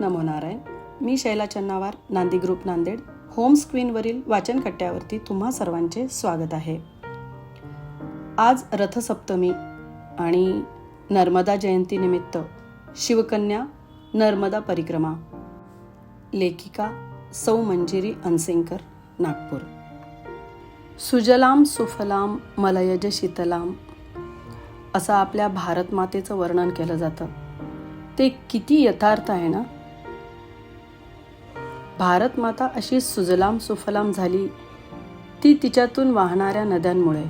नमो नारायण. मी Shaila Channawar Nandi group Nanded. Home स्क्रीनवरील वाचन कट्ट्यावरती तुम्हा सर्वांचे स्वागत आहे. आज रथसप्तमी आणि नर्मदा जयंतीनिमित्त शिवकन्या नर्मदा परिक्रमा. लेखिका सौ मंजिरी अनसेंकर नागपूर. सुजलाम सुफलाम मलयज शीतलाम. असं आपल्या भारतमातेचं वर्णन केलं जातं. ते किती यथार्थ आहे ना? भारत माता अशी सुजलाम सुफलाम झाली ती तिच्यातून वाहणाऱ्या नद्यांमुळे.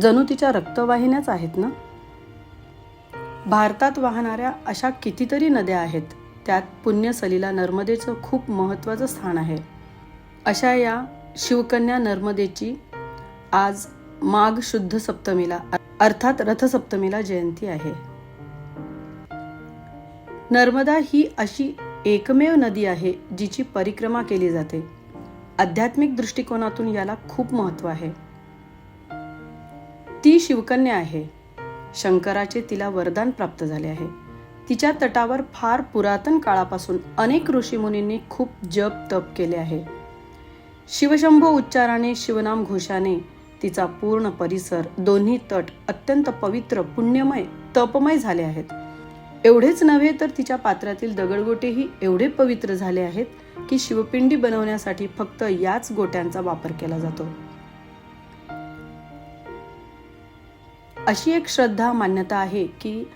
जणू तिच्या रक्तवाहिन्याच आहेत ना? भारतात वाहणाऱ्या अशा कितीतरी नद्या आहेत त्यात पुण्यसलीला नर्मदेचं खूप महत्त्वाचं स्थान आहे. अशा या शिवकन्या नर्मदेची आज माघ शुद्ध सप्तमीला अर्थात रथसप्तमीला जयंती आहे. नर्मदा ही अशी एकमेव नदी आहे जिची परिक्रमा केली जाते. आध्यात्मिक दृष्टिकोनातून याला खूप महत्त्व आहे. ती शिवकन्या आहे. शंकराचे तिला वरदान प्राप्त झाले आहे. तिच्या तटावर फार पुरातन काळापासून अनेक ऋषीमुनींनी खूप जप तप केले आहे. शिवशंभो उच्चाराने शिवनाम घोषाने तिचा पूर्ण परिसर दोन्ही तट अत्यंत पवित्र पुण्यमय तपमय झाले आहेत. एवढेच नव्हे तर तिच्या पात्रातील दगडगोटेही एवढे पवित्र झाले आहेत की शिवपिंडी बनवण्यासाठी फक्त याच गोट्यांचा वापर केला जातो. अशी एक श्रद्धा मान्यता आहे की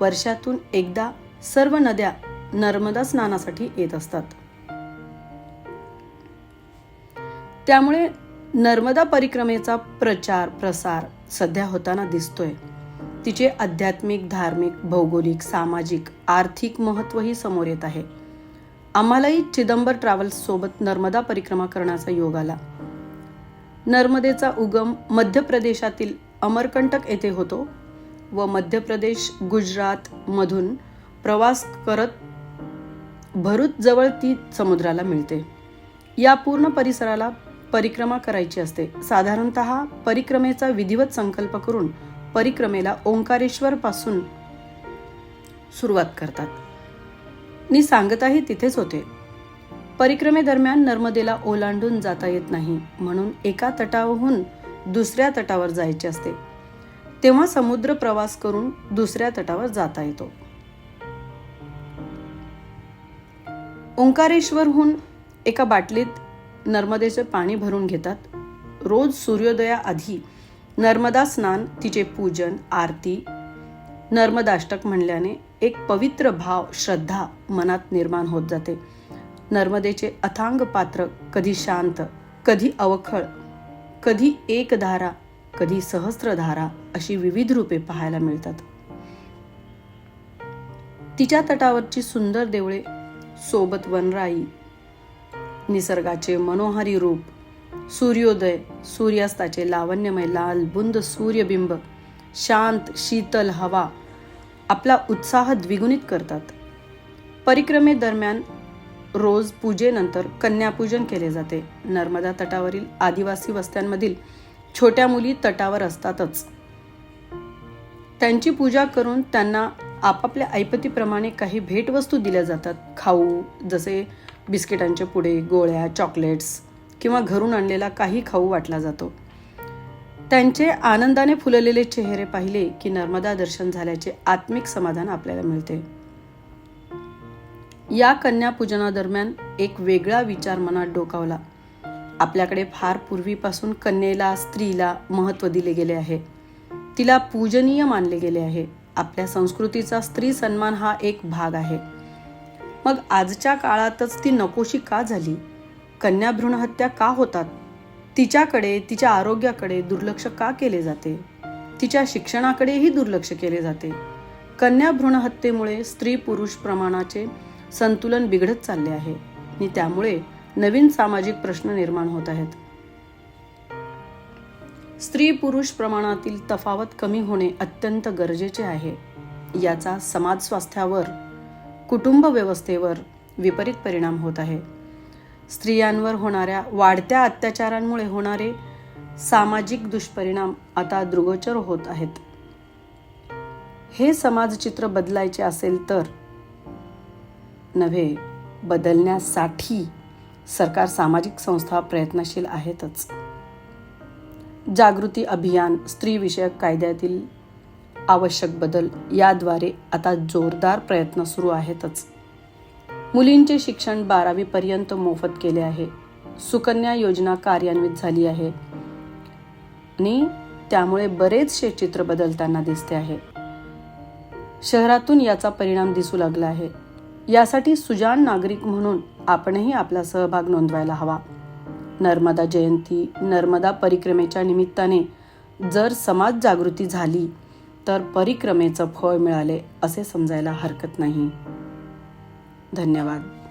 वर्षातून एकदा सर्व नद्या नर्मदा स्नानासाठी येत असतात. त्यामुळे नर्मदा परिक्रमेचा प्रचार प्रसार सध्या होताना दिसतोय. तिचे आध्यात्मिक धार्मिक भौगोलिक सामाजिक आर्थिक महत्त्वही समोर येत आहे. आम्हालाही चिदंबर ट्रॅव्हल्स सोबत नर्मदा परिक्रमा करण्याचा योग आला. नर्मदेचा उगम मध्य प्रदेशातील अमरकंटक येथे होतो व मध्य प्रदेश गुजरातमधून प्रवास करत भरूच जवळ ती समुद्राला मिळते. या पूर्ण परिसराला परिक्रमा करायची असते. साधारणत परिक्रमेचा विधिवत संकल्प करून परिक्रमेला ओंकारेश्वर पासून सुरुवात करतात. मी सांगताही तिथेच होते. परिक्रमेदरम्यान नर्मदेला ओलांडून जाता येत नाही म्हणून एका तटाहून दुसऱ्या तटावर जायचे असते. तेव्हा समुद्र प्रवास करून दुसऱ्या तटावर जाता येतो. ओंकारेश्वरहून एका बाटलीत नर्मदेचे पाणी भरून घेतात. रोज सूर्योदयाआधी नर्मदा स्नान तिचे पूजन आरती. नर्मदाष्टक म्हणल्याने एक पवित्र भाव श्रद्धा मनात निर्माण होत जाते. नर्मदेचे अथांग पात्र कधी शांत कधी अवखळ कधी एकधारा कधी सहस्त्रधारा अशी विविध रूपे पाहायला मिळतात. तिच्या तटावरची सुंदर देवळे सोबत वनराई निसर्गाचे मनोहारी रूप सूर्योदय सूर्यास्ताचे लावण्यमय लाल बुंद सूर्यबिंब शांत शीतल हवा आपला उत्साह द्विगुणित करतात. परिक्रमेदरम्यान रोज पूजेनंतर कन्यापूजन केले जाते. नर्मदा तटावरील आदिवासी वस्त्यांमधील छोट्या मुली तटावर असतातच. त्यांची पूजा करून त्यांना आपापल्या ऐपतीप्रमाणे काही भेटवस्तू दिल्या जातात. खाऊ जसे बिस्किटांचे पुडे गोळ्या चॉकलेट्स किंवा घरून आणलेला काही खाऊ वाटला जातो. त्यांचे आनंदाने फुललेले चेहरे पाहिले की नर्मदा दर्शन झाल्याचे आत्मिक समाधान आपल्याला मिळते. या कन्यापूजनादरम्यान एक वेगळा विचार मनात डोकावला. आपल्याकडे फार पूर्वीपासून कन्येला स्त्रीला महत्त्व दिले गेले आहे. तिला पूजनीय मानले गेले आहे. आपल्या संस्कृतीचा स्त्री सन्मान हा एक भाग आहे. मग आजच्या काळातच ती नकोशी का झाली? कन्या भ्रूणहत्या का होतात? तिच्याकडे तिच्या आरोग्याकडे दुर्लक्ष का केले जाते? तिच्या शिक्षणाकडेही दुर्लक्ष केले जाते. कन्या भ्रूणहत्येमुळे स्त्री पुरुष प्रमाणाचे संतुलन बिघडत चालले आहे. आणि त्यामुळे नवीन सामाजिक प्रश्न निर्माण होत आहेत. स्त्री पुरुष प्रमाणातील तफावत कमी होणे अत्यंत गरजेचे आहे. याचा समाज स्वास्थ्यावर कुटुंब व्यवस्थेवर विपरीत परिणाम होत आहे. स्त्रियांवर होणाऱ्या वाढत्या अत्याचारांमुळे होणारे सामाजिक दुष्परिणाम आता दृगोचर होत आहेत. हे समाजचित्र बदलायचे असेल तर नव्हे बदलण्यासाठी सरकार सामाजिक संस्था प्रयत्नशील आहेतच. जागृती अभियान स्त्रीविषयक कायद्यातील आवश्यक बदल याद्वारे आता जोरदार प्रयत्न सुरू आहेतच. मुलींचे शिक्षण बारावीपर्यंत मोफत केले आहे. सुकन्या योजना कार्यान्वित झाली आहे. आणि त्यामुळे बरेचसे चित्र बदलताना दिसते आहे. शहरातून याचा परिणाम दिसू लागला आहे. यासाठी सुजाण नागरिक म्हणून आपणही आपला सहभाग नोंदवायला हवा. नर्मदा जयंती नर्मदा परिक्रमेच्या निमित्ताने जर समाज जागृती झाली तर परिक्रमेचं फळ मिळाले असे समजायला हरकत नाही. धन्यवाद.